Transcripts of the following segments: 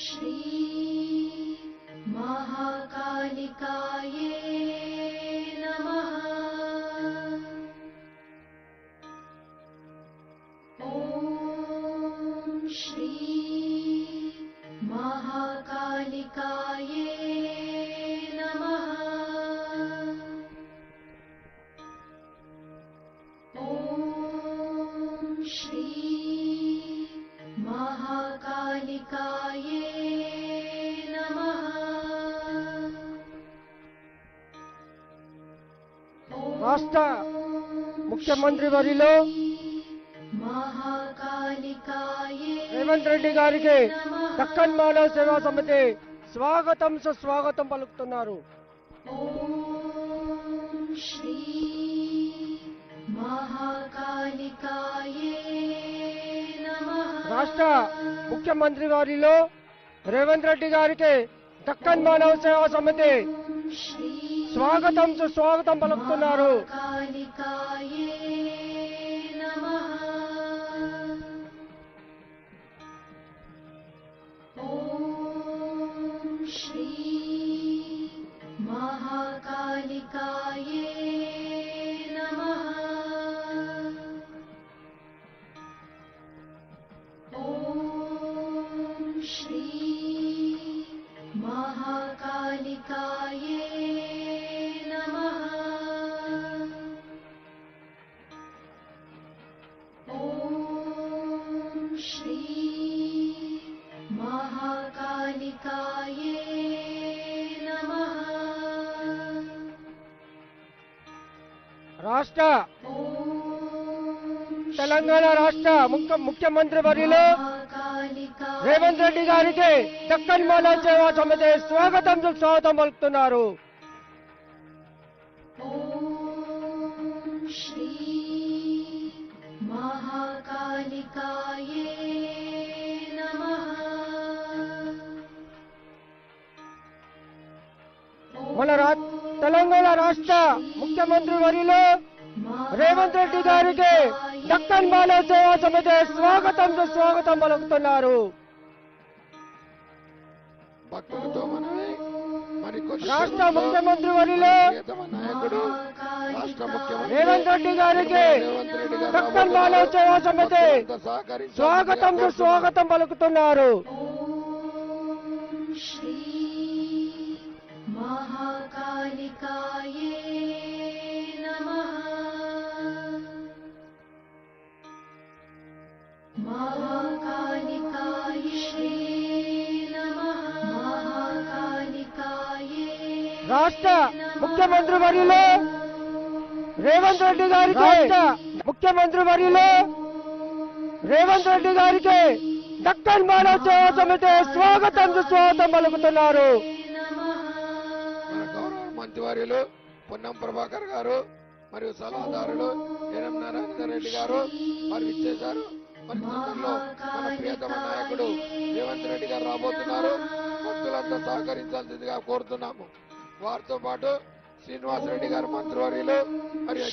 श्री महाकालिका రాష్ట్ర ముఖ్యమంత్రి వరిలో రేవంత్ రెడ్డి గారికి దక్కన్ మానవ సేవా సమితి స్వాగతం సుస్వాగతం పలుకుతున్నారు. రాష్ట్ర ముఖ్యమంత్రి వారిలో రేవంత్ రెడ్డి గారికి దక్కన్ మానవ సేవా సమితి స్వాగతం సుస్వాగతం పలుకుతున్నారు कालिकाये नमः ॐ श्री महाकालिकाये తెలంగాణ రాష్ట్ర ముఖ్యమంత్రి వర్యులు రేవంత్ రెడ్డి గారికి దక్కన్ మాలా సేవా సమితి స్వాగతం స్వాగతం పలుకుతున్నారు. మన తెలంగాణ రాష్ట్ర ముఖ్యమంత్రి వరిలో రేవంత్ రెడ్డి గారికి దక్కన్ మానవ సేవా సమితి స్వాగతం సుస్వాగతం పలుకుతున్నారు. రాష్ట్ర ముఖ్యమంత్రి వరిలో రేవంత్ రెడ్డి గారికి దక్కన్ మానవ సేవా సమితి స్వాగతం సుస్వాగతం పలుకుతున్నారు. ॐ రాష్ట్ర ముఖ్యమంత్రి వరిలో రేవంత్ రెడ్డి గారికి రాష్ట్ర ముఖ్యమంత్రి వరిలో రేవంత్ రెడ్డి గారికి దక్కన్ మానవ సేవా సమితి స్వాగతం సుస్వాగతం పలుకుతున్నారు. మంత్రివర్యులు పొన్నం ప్రభాకర్ గారు మరియు సలహాదారులు ఎనం నారాయణ రెడ్డి గారు మరి ఇచ్చేశారు మరి తొందరలో మన ప్రియతమ నాయకుడు రేవంత్ రెడ్డి గారు రాబోతున్నారు. భక్తులంతా సహకరించాల్సిందిగా కోరుతున్నాము. వారితో పాటు శ్రీనివాస్ రెడ్డి గారు మంత్రివర్యులు మరియు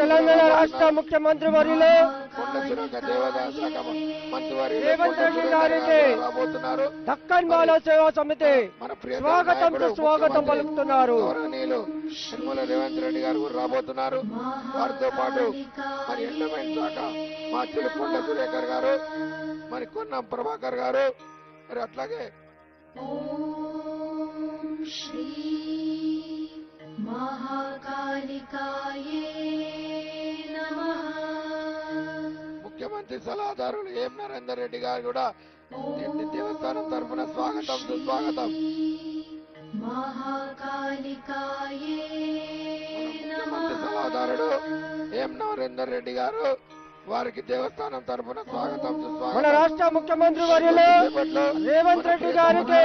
తెలంగాణ రాష్ట్ర. ముఖ్యమంత్రి గారు రాబోతున్నారు. దక్కన్ మానవ సేవా సమితి. స్వాగతం ముఖ్యమంత్రి పలుకుతున్నారు. నిర్మల రేవంత్ రెడ్డి గారు కూడా రాబోతున్నారు. వారితో పాటు మరి ఎండమెంట్ శాఖ మాచులు కొండ సురేఖర్ గారు మరి కొన్నం ప్రభాకర్ గారు. మరి అట్లాగే ॐ ముఖ్యమంత్రి సలహాదారులు ఏం నరేందర్ రెడ్డి గారు కూడా దేవస్థానం తరఫున స్వాగతం సుస్వాగతం. సలహాదారుడు రెడ్డి గారు? వారికి దేవస్థానం తరఫున స్వాగతం మన రాష్ట్ర ముఖ్యమంత్రి వర్యులు రేవంత్ రెడ్డి గారికి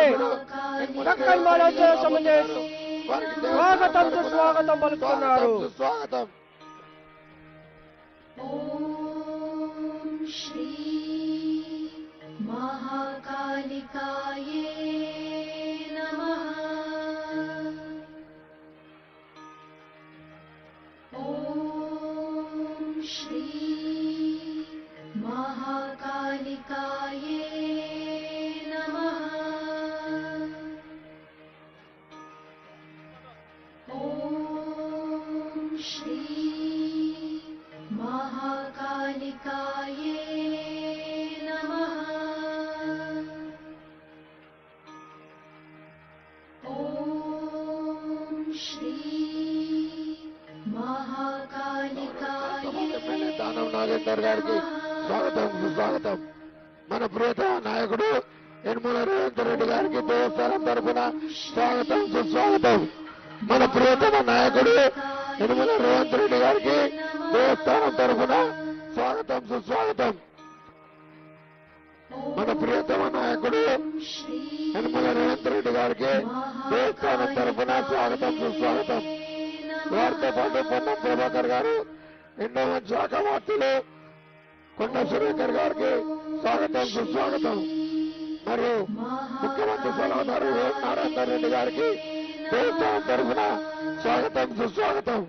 स्वागतम तो स्वागतम बलकुनारो स्वागतम ओम श्री महाकालिकाये దానం గారికి స్వాగతం సుస్వాగతం. మన ప్రియత నాయకుడు యనమల రేవంత్ రెడ్డి గారికి దేవస్థానం తరఫున స్వాగతం సుస్వాగతం. మన ప్రియతమ నాయకుడు యనమల రేవంత్ రెడ్డి గారికి దేవస్థానం తరఫున స్వాగతం సుస్వాగతం. మన ప్రియతమ నాయకుడు యనమల రేవంత్ రెడ్డి గారికి దేవస్థానం తరఫున స్వాగతం సుస్వాగతం. వారితో పాటు పొన్నం ప్రభాకర్ గారు ఎన్నో శాఖ వార్తలు కొండ సురేఖర్ గారికి స్వాగతం సుస్వాగతం మరియు ముఖ్యమంత్రి సలహాదారు నారాయణ రెడ్డి గారికి దేవస్థానం తరఫున స్వాగతం సుస్వాగతం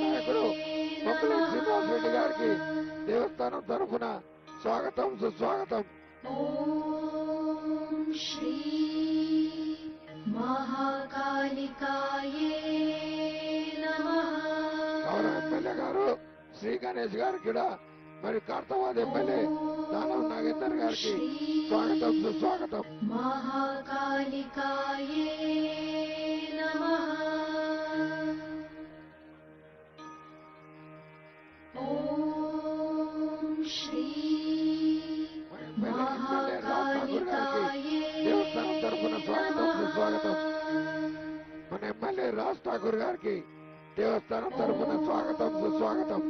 నాయకుడు మొక్కలూరు శ్రీనివాస్ రెడ్డి గారికి దేవస్థానం తరఫున స్వాగతం సుస్వాగతం श्री గారు శ్రీ గణేష్ గారికి కూడా మరి కార్తవాద ఎమ్మెల్యే దానవ్ నాగేందర్ గారికి స్వాగతం సుస్వాగతం. మహాకాళి ఠాకూర్ గారికి దేవస్థానం తరఫున స్వాగతం సుస్వాగతం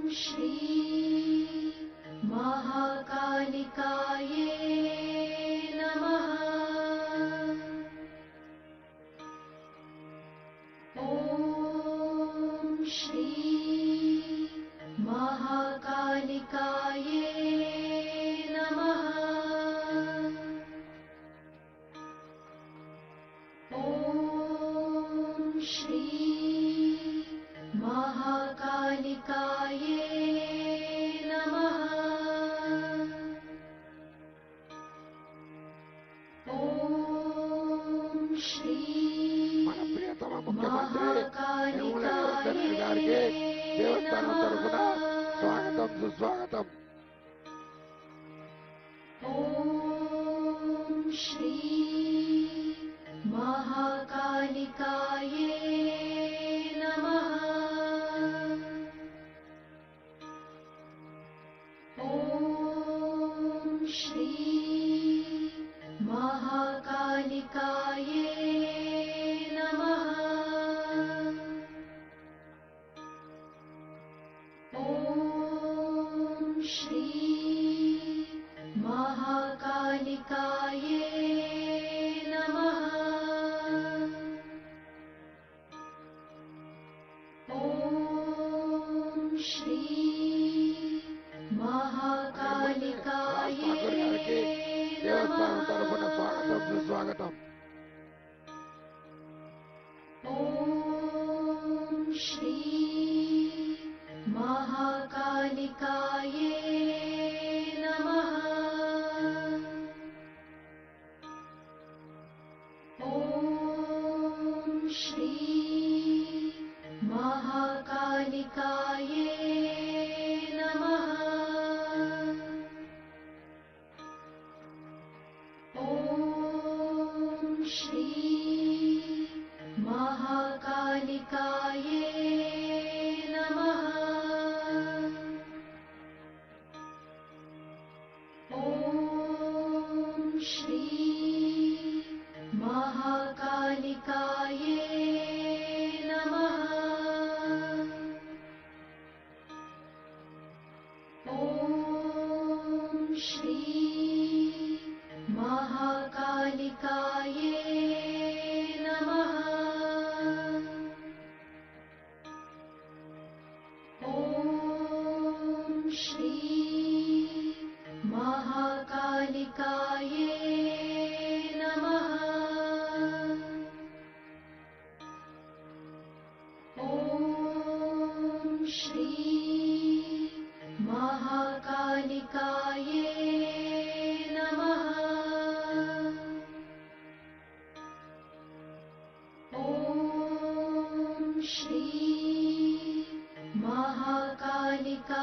स्वागतम् सुस्वागतम् श्री महाकालिका महाकालिका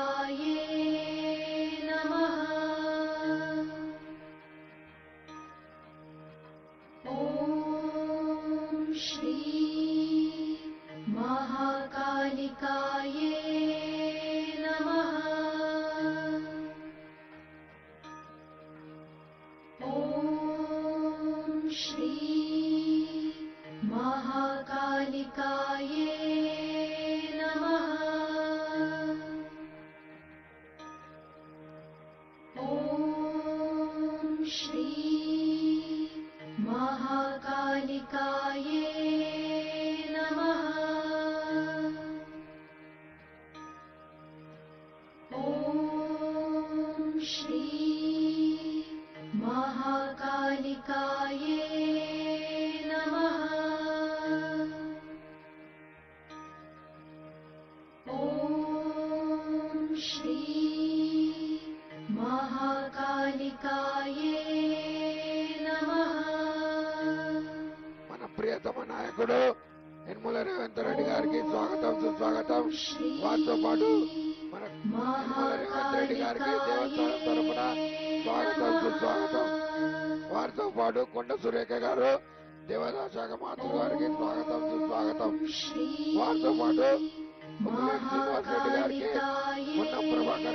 నాయకుడు నిర్మల రేవంత్ రెడ్డి గారికి స్వాగతం సుస్వాగతం. వారితో పాటు మన నిర్మల రేవంత్ రెడ్డి గారికి దేవస్థానం తరఫున స్వాగతం సుస్వాగతం. వారితో పాటు కొండ సురేఖ గారు దేవాదాయ శాఖ మంత్రి గారికి స్వాగతం సుస్వాగతం. వారితో పాటు శ్రీనివాస్ రెడ్డి గారికి పొన్నం ప్రభాకర్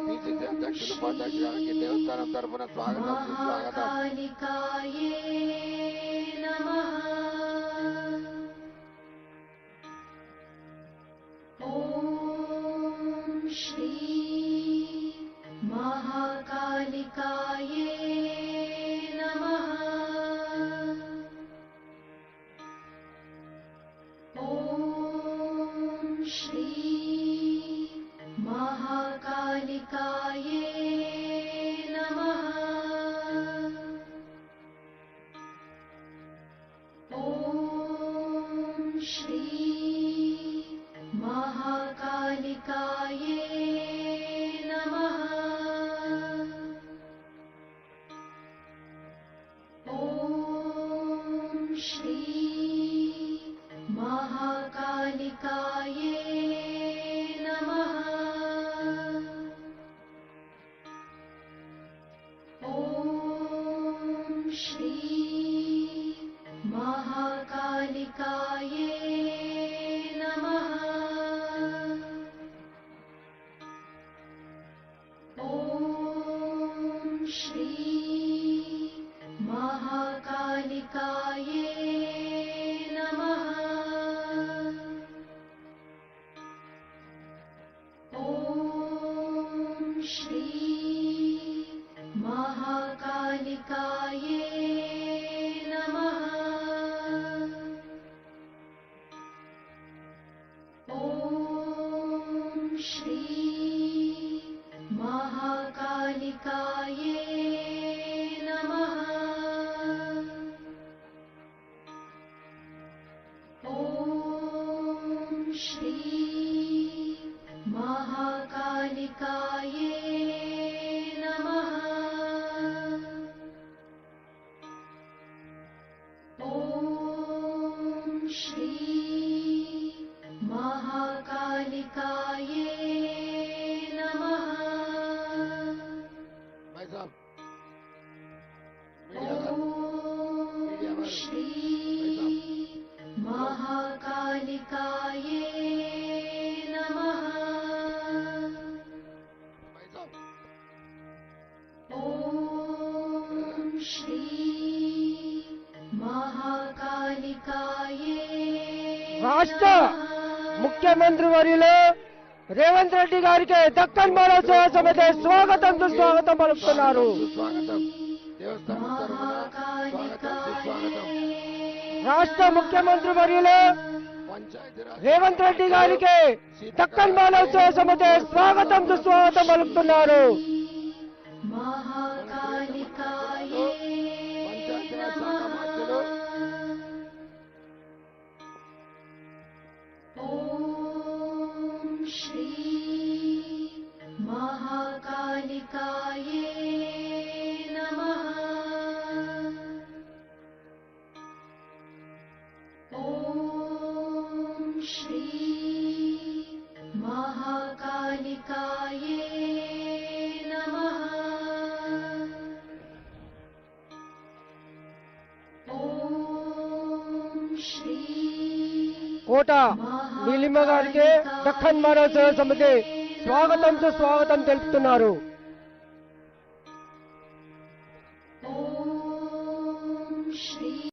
दक्षिणपदक्षिणाङ्के देवस्थानं तर्पण स्वागतं ओ श्री महाकालिका महाकालिकायै नमः भाई साहब ॐ श्री महाकालिकायै రాష్ట్ర नमः। ముఖ్యమంత్రి వర్యులు రేవంత్ రెడ్డి గారికి దక్కన్ మానవ సేవా సమితి స్వాగతం సుస్వాగతం పలుకుతున్నారు రాష్ట్ర ముఖ్యమంత్రి వర్యులు రేవంత్ రెడ్డి గారికి దక్కన్ బాలోత్సవ సమితి స్వాగతం సుస్వాగతం పలుకుతున్నారు. కోట నీలిమ్మ గారికి దక్కన్ బాలోత్సవ సమితి స్వాగతం తెలుపుతున్నారు.